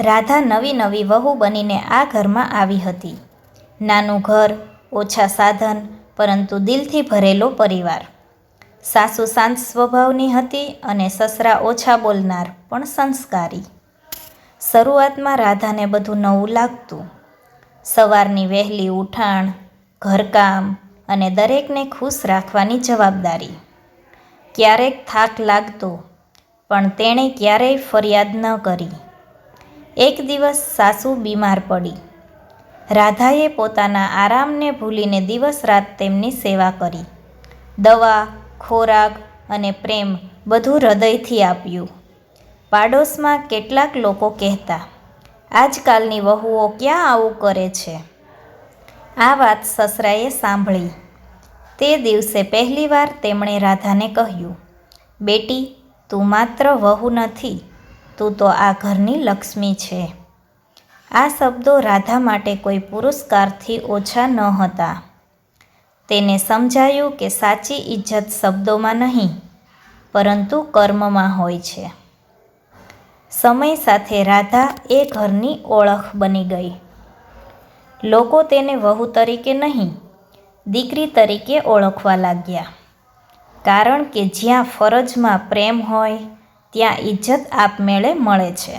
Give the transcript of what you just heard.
રાધા નવી નવી વહુ બનીને આ ઘરમાં આવી હતી. નાનું ઘર, ઓછા સાધન, પરંતુ દિલથી ભરેલો પરિવાર. સાસુ શાંત સ્વભાવની હતી અને સસરા ઓછા બોલનાર, પણ સંસ્કારી. શરૂઆતમાં રાધાને બધું નવું લાગતું. સવારની વહેલી ઉઠાણ, ઘરકામ અને દરેકને ખુશ રાખવાની જવાબદારી. ક્યારેક થાક લાગતો, પણ તેણે ક્યારેય ફરિયાદ ન કરી. એક દિવસ સાસુ બીમાર પડી. રાધાએ પોતાના આરામને ભૂલીને દિવસ રાત તેમની સેવા કરી. દવા, ખોરાક અને પ્રેમ બધું હૃદયથી આપ્યું. પાડોશમાં કેટલાક લોકો કહેતા, આજકાલની વહુઓ ક્યાં આવું કરે છે? આ વાત સસરાએ સાંભળી. તે દિવસે પહેલીવાર તેમણે રાધાને કહ્યું, બેટી, તું માત્ર વહુ નથી તું તો આ ઘરની લક્ષ્મી છે. આ શબ્દો રાધા માટે કોઈ પુરસ્કારથી ઓછા ન હતા. તેને સમજાયું કે સાચી ઇજ્જત શબ્દોમાં નહીં, પરંતુ કર્મમાં હોય છે. સમય સાથે રાધા એ ઘરની ઓળખ બની ગઈ. લોકો તેને વહુ તરીકે નહીં, દીકરી તરીકે ઓળખવા લાગ્યા. કારણ કે જ્યાં ફરજમાં પ્રેમ હોય ત્યાં ઇજ્જત આપમેળે મળે છે.